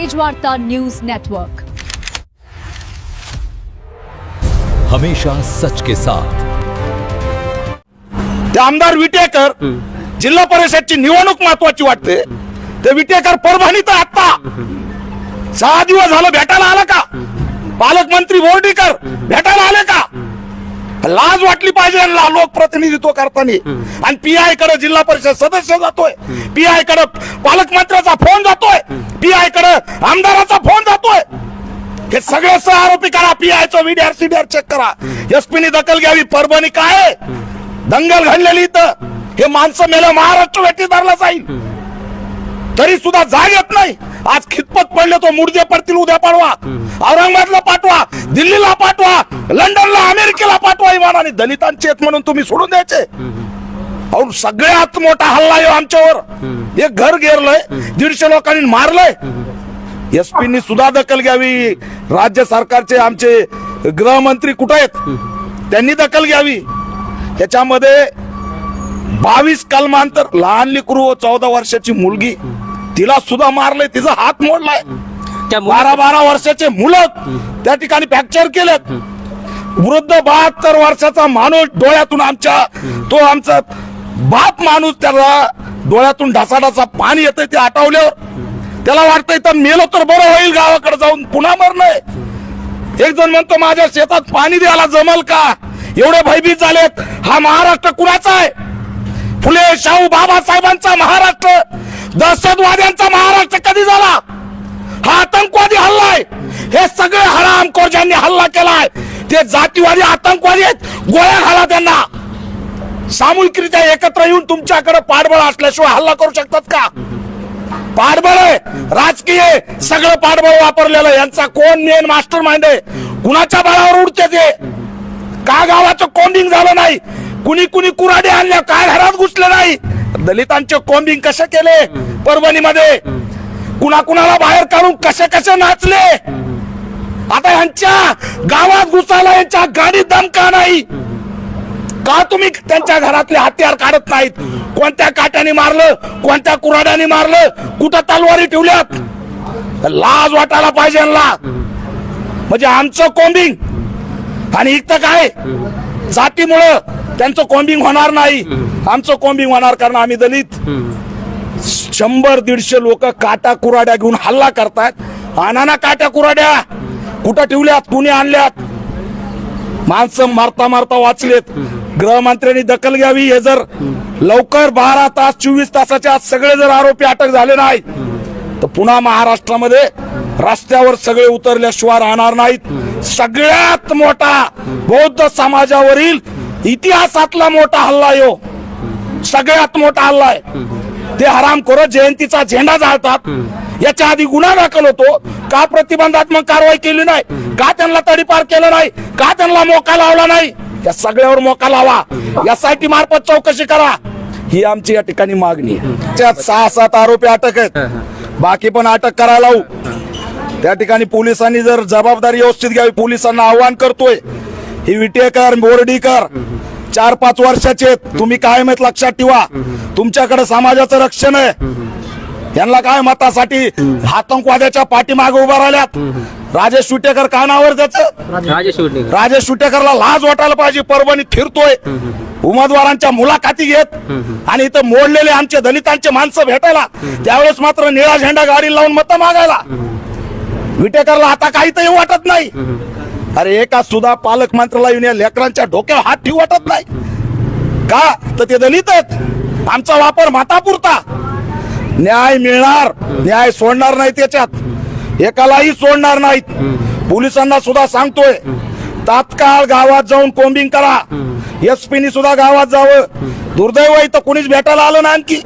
Tejvarta news network. हमेशा सच के साथ. ते आमदार विटेकर जिल्हा परिषदची निवडणूक महत्वाची वाटते. ते विटेकर परभणीत आहे आता सहा दिवस झालं भेटायला आला का? पालकमंत्री बोर्डीकर भेटायला आले का? लाज वाटली पाहिजे लोकप्रतिनिधित्व करताना. आणि पीआयकडे जिल्हा परिषद सदस्य जातोय. पीआयकडे पालकमंत्र्याचा फोन जातोय. पीआयकडे आमदाराचा फोन जातोय. हे सगळे सह आरोपी करा पीआयचं व्हिडिओ सीडीआर चेक करा. एसपीने दखल घ्यावी परभणी काय? दंगल घडलेली इथं. हे माणसं मेलं महाराष्ट्र वेठी धरला जाईल. तरी सुद्धा जाग येत नाही. आज खितपत पडले तो मुर्दे पडतील उद्या पाठवा औरंगाबादला पाठवा दिल्लीला पाठवा अमेरिकेला पाठवा विमानाने दलितांचे आहेत म्हणून तुम्ही सोडून द्यायचे. अहो सगळ्यात मोठा हल्ला आहे आमच्यावर. एक घर गेरलंय दीडशे लोकांनी मारलंय. एसपीनी सुद्धा दखल घ्यावी. राज्य सरकारचे आमचे गृहमंत्री कुठे आहेत? त्यांनी दखल घ्यावी. त्याच्यामध्ये बावीस कलमांतर लहान लेकरू चौदा वर्षाची मुलगी तिला सुद्धा मारलंय तिचा हात मोडलाय. त्या बारा बारा वर्षाचे मुलं त्या ठिकाणी फ्रॅक्चर केलेत. वृद्ध बहात्तर वर्षाचा माणूस डोळ्यातून आमच्या तो आमचा बाप माणूस त्याला डोळ्यातून ढासाढासा पाणी येतंय ते आटवल्यावर. त्याला वाटतंय तर मेलो तर बरं होईल गावाकडे जाऊन पुन्हा मरणय एक जण म्हणतो माझ्या शेतात पाणी द्यायला जमल का? एवढे भयभीत झालेत. हा महाराष्ट्र कुणाचा आहे? फुले शाहू बाबासाहेबांचा महाराष्ट्र. दहशतवाद्यांचा महाराष्ट्र कधी झाला? हा आतंकवादी हल्लाय हे सगळे हरामखोर ज्यांनी हल्ला केलाय ते जातीवादी आतंकवादी आहेत गोळ्या घाला त्यांना. सामूहिकरित्या एकत्र येऊन तुमच्याकडे पाठबळ असल्याशिवाय हल्ला करू शकतात का? पाठबळ आहे. राजकीय सगळं पाठबळ वापरलेलं यांचा कोण मेन मास्टर माइंड आहे? कुणाच्या बळावर उडते ते? का गावाचं कोंबिंग झालं नाही? कुणी कुणी कुराडे आणल्या? काय घरात घुसले नाही? दलितांचे कोंबिंग कसे केले? परभणीमध्ये. कुणा कुणाला बाहेर काढून कसे कसे नाचले? आता यांच्या गावात घुसायला यांच्या गाडीत दम का नाही. का तुम्ही त्यांच्या घरातले हत्यार काढत नाहीत? कोणत्या काट्याने मारलं? कोणत्या कुराड्याने मारलं? कुठं तलवारी ठेवल्यात? लाज वाटायला पाहिजे यांना. म्हणजे आमचं कोंबिंग. आणि इथं काय? जातीमुळं त्यांचं कोंबिंग होणार नाही. आमचं कोंबिंग होणार कारण आम्ही दलित. शंभर दीडशे लोक काटा कुराड्या घेऊन हल्ला करतात आणाना काट्या कुराड्या कुठं ठेवल्यात कुणी आणल्यात. माणसं मारता मारता वाचलेत. गृहमंत्र्यांनी दखल घ्यावी हे जर लवकर बारा तास चोवीस तासाच्या आत सगळे जर आरोपी अटक झाले नाही तर पुन्हा महाराष्ट्रामध्ये रस्त्यावर सगळे उतरल्याशिवाय राहणार नाहीत. सगळ्यात मोठा बौद्ध समाजावरील इतिहासातला मोठा हल्ला यो. सगळ्यात मोठा हल्ला आहे. ते करो जयंतीचा झेंडा जाळतात याच्या आधी गुन्हा दाखल होतो. का प्रतिबंधात्मक कारवाई केली नाही? का त्यांना तडीपार केलं नाही? का त्यांना मोका लावला नाही? या सगळ्यावर मोका लावा. एसआयटी मार्फत चौकशी करा. ही आमची या ठिकाणी मागणी आहे. त्यात सहा सात आरोपी अटक आहेत. बाकी पण अटक करायला लावू. त्या ठिकाणी पोलिसांनी जर जबाबदारी व्यवस्थित घ्यावी पोलिसांना आव्हान करतोय. ही विटेकर बोर्डीकर चार पाच वर्षाचे आहेत. तुम्ही कायम आहेत लक्षात ठेवा. तुमच्याकडे समाजाचं रक्षण आहे. यांना काय मतासाठी आतंकवाद्याच्या पाठीमागे उभा राहिल्यात? राजेश विटेकर का नावर त्याचं राजेश सुटेकरला लाज वाटायला पाहिजे परभणीत फिरतोय. उमेदवारांच्या मुलाखती घेत आणि इथं मोडलेले आमचे दलितांचे माणसं भेटायला. त्यावेळेस मात्र निळा झेंडा गाडी लावून मत मागायला. विटेकरला आता काही तर वाटत नाही. अरे एका सुद्धा पालकमंत्र्याला येऊन या लेकरांच्या डोक्यावर हात ठेवू वाटत नाही. का? तर ते दलित आहेत. आमचा वापर मातापुरता. न्याय मिळणार न्याय सोडणार नाही त्याच्यात एकालाही सोडणार नाहीत. पोलिसांना सुद्धा सांगतोय तात्काळ गावात जाऊन कोम्बिंग करा. एसपीनी सुद्धा गावात जावं. दुर्दैव इथं कुणीच भेटायला आलं ना आणखी.